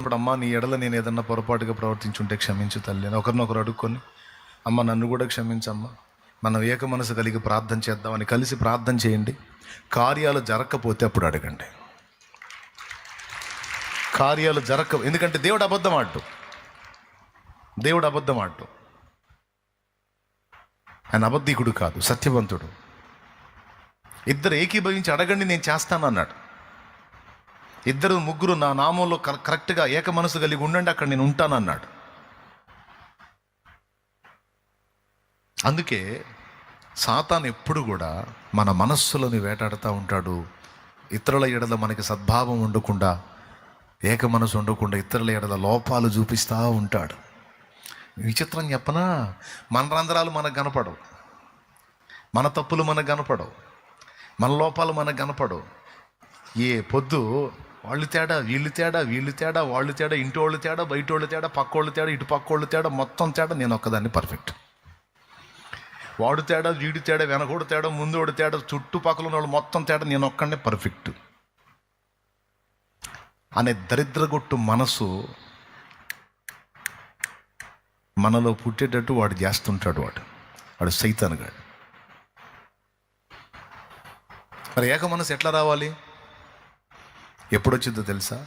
ఇప్పుడు అమ్మ నీ ఎడల నేను ఏదన్నా పొరపాటుగా ప్రవర్తించుంటే క్షమించు తల్లి. ఒకరినొకరు అడుక్కొని అమ్మ నన్ను కూడా క్షమించమ్మా. మనం ఏక మనసు కలిగి ప్రార్థన చేద్దామని కలిసి ప్రార్థన చేయండి. కార్యాలు జరగకపోతే అప్పుడు అడగండి. కార్యాలు జరగ ఎందుకంటే దేవుడు అబద్ధం ఆడు దేవుడు అబద్ధం ఆడు ఆయన అబద్ధికుడు కాదు సత్యవంతుడు. ఇద్దరు ఏకీభవించి అడగండి నేను చేస్తాను అన్నాడు. ఇద్దరు ముగ్గురు నా నామంలో కరెక్ట్గా ఏక మనసు కలిగి ఉండండి అక్కడ నేను ఉంటానన్నాడు అందుకే సాతాన్ ఎప్పుడు కూడా మన మనస్సులోని వేటాడుతూ ఉంటాడు. ఇతరుల ఎడల మనకి సద్భావం ఉండకుండా ఏక మనసు ఉండకుండా ఇతరుల ఎడల లోపాలు చూపిస్తూ ఉంటాడు. విచిత్రం చెప్పనా? మన రంధ్రాలు మనకు కనపడవు. మన తప్పులు మనకు కనపడవు. మన లోపాలు మనకు కనపడవు. ఏ పొద్దు వాళ్ళు తేడా వీళ్ళు తేడా వీళ్ళు తేడా వాళ్ళు తేడా ఇంటి వాళ్ళు తేడా బయట వాళ్ళు తేడా పక్కోళ్ళు తేడా ఇటు పక్కోళ్ళు తేడా మొత్తం తేడా నేను ఒక్కదాన్ని పర్ఫెక్ట్ వాడు తేడా వీడి తేడా వెనకోడు తేడా ముందోడు తేడా చుట్టుపక్కల ఉన్న వాళ్ళు మొత్తం తేడా నేను ఒక్కడనే పర్ఫెక్ట్ అనే దరిద్రగొట్టు మనసు మనలో పుట్టేటట్టు వాడు చేస్తుంటాడు వాడు. వాడు సైతానుగాడు. మరి ఏక మనసు ఎట్లా రావాలి? ఎప్పుడొచ్చిందో తెలుసా?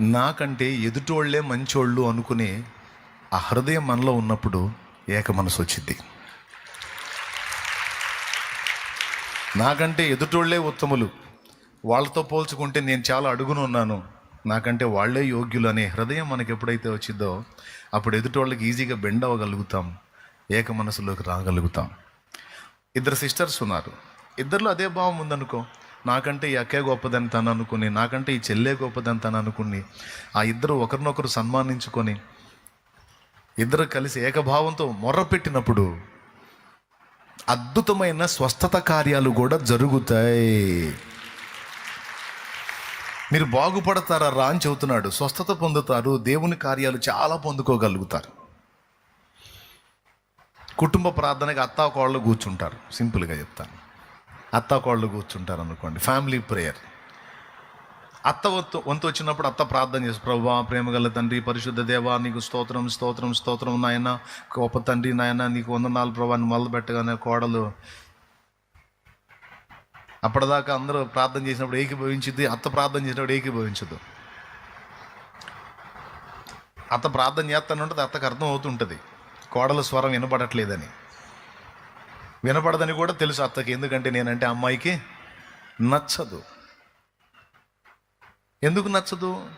నాకంటే ఎదుటోళ్ళే మంచోళ్ళు అనుకునే ఆ హృదయం మనలో ఉన్నప్పుడు ఏక మనసు వచ్చింది నాకంటే ఎదుటోళ్ళే ఉత్తములు. వాళ్ళతో పోల్చుకుంటే నేను చాలా అడుగును ఉన్నాను. నాకంటే వాళ్ళే యోగ్యులు అనే హృదయం మనకి ఎప్పుడైతే వచ్చిందో అప్పుడు ఎదుటోళ్ళకి ఈజీగా బెండ్ అవ్వగలుగుతాం. ఏక మనసులోకి రాగలుగుతాం. ఇద్దరు సిస్టర్స్ ఉన్నారు. ఇద్దరిలో అదే భావం ఉందనుకో. నాకంటే ఈ అక్కే గొప్పదని తను అనుకుని నాకంటే ఈ చెల్లె గొప్పదని తను అనుకుని ఆ ఇద్దరు ఒకరినొకరు సన్మానించుకొని ఇద్దరు కలిసి ఏకభావంతో మొర్రపెట్టినప్పుడు అద్భుతమైన స్వస్థత కార్యాలు కూడా జరుగుతాయి. మీరు బాగుపడతారా రా అని చెబుతున్నాడు. స్వస్థత పొందుతారు దేవుని కార్యాలు చాలా పొందుకోగలుగుతారు. కుటుంబ ప్రార్థనకి అత్తా కోళ్ళు కూర్చుంటారు. సింపుల్గా చెప్తాను. అత్త కోళ్ళు కూర్చుంటారు అనుకోండి. ఫ్యామిలీ ప్రేయర్ అత్త వంతు వంతు వచ్చినప్పుడు అత్త ప్రార్థన చేసి ప్రభా ప్రేమగల తండ్రి పరిశుద్ధ దేవా నీకు స్తోత్రం స్తోత్రం స్తోత్రం నాయన గొప్ప తండ్రి నాయన నీకు వందనాలు ప్రభాని మొదలు పెట్టగానే కోడలు అప్పటిదాకా అందరూ ప్రార్థన చేసినప్పుడు ఏకీభవించింది అత్త ప్రార్థన చేసినప్పుడు ఏకీభవించదు. అత్త ప్రార్థన చేస్తానంటే అత్తకు అర్థం అవుతుంటుంది. కోడల స్వరం వినపడట్లేదని వినపడదని కూడా తెలుసు అత్తకి. ఎందుకంటే నేనంటే అమ్మాయికి నచ్చదు. ఎందుకు నచ్చదు?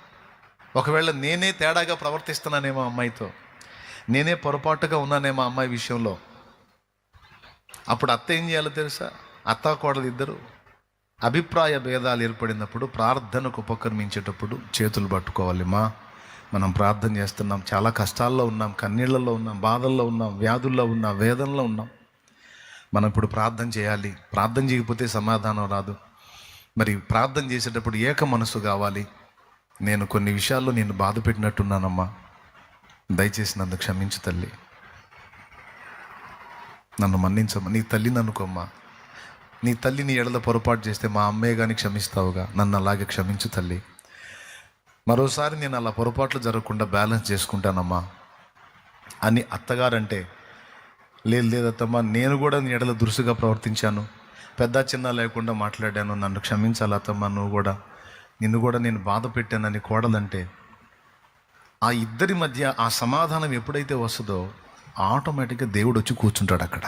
ఒకవేళ నేనే తేడాగా ప్రవర్తిస్తున్నానేమో అమ్మాయితో నేనే పొరపాటుగా ఉన్నానేమో అమ్మాయి విషయంలో అప్పుడు అత్త ఏం చేయాలో తెలుసా? అత్త కోడలు ఇద్దరు అభిప్రాయ భేదాలు ఏర్పడినప్పుడు ప్రార్థనకు ఉపక్రమించేటప్పుడు చేతులు పట్టుకోవాలి మా. మనం ప్రార్థన చేస్తున్నాం చాలా కష్టాల్లో ఉన్నాం కన్నీళ్ళలో ఉన్నాం బాధల్లో ఉన్నాం వ్యాధుల్లో ఉన్నాం వేదనలో ఉన్నాం. మనం ఇప్పుడు ప్రార్థన చేయాలి. ప్రార్థన చేయకపోతే సమాధానం రాదు. మరి ప్రార్థన చేసేటప్పుడు ఏక మనసు కావాలి. నేను కొన్ని విషయాల్లో నేను బాధ పెట్టినట్టున్నానమ్మా. దయచేసి నన్ను క్షమించు తల్లి. నన్ను మన్నించమ్మా. నీ తల్లిని అనుకోమ్మా నీ తల్లిని ఎడల పొరపాటు చేస్తే మా అమ్మే కానీ క్షమిస్తావుగా. నన్ను అలాగే క్షమించు తల్లి. మరోసారి నేను అలా పొరపాట్లు జరగకుండా బ్యాలెన్స్ చేసుకుంటానమ్మా. అని అత్తగారంటే లేదు లేదత్తమ్మ నేను కూడా నీ ఎడల దురుసుగా ప్రవర్తించాను. పెద్ద చిన్న లేకుండా మాట్లాడాను. నన్ను క్షమించాలి అత్తమ్మ నువ్వు కూడా? నిన్ను కూడా నేను బాధ పెట్టానని కోడలంటే ఆ ఇద్దరి మధ్య ఆ సమాధానం ఎప్పుడైతే వస్తుందో ఆటోమేటిక్గా దేవుడు వచ్చి కూర్చుంటాడు అక్కడ.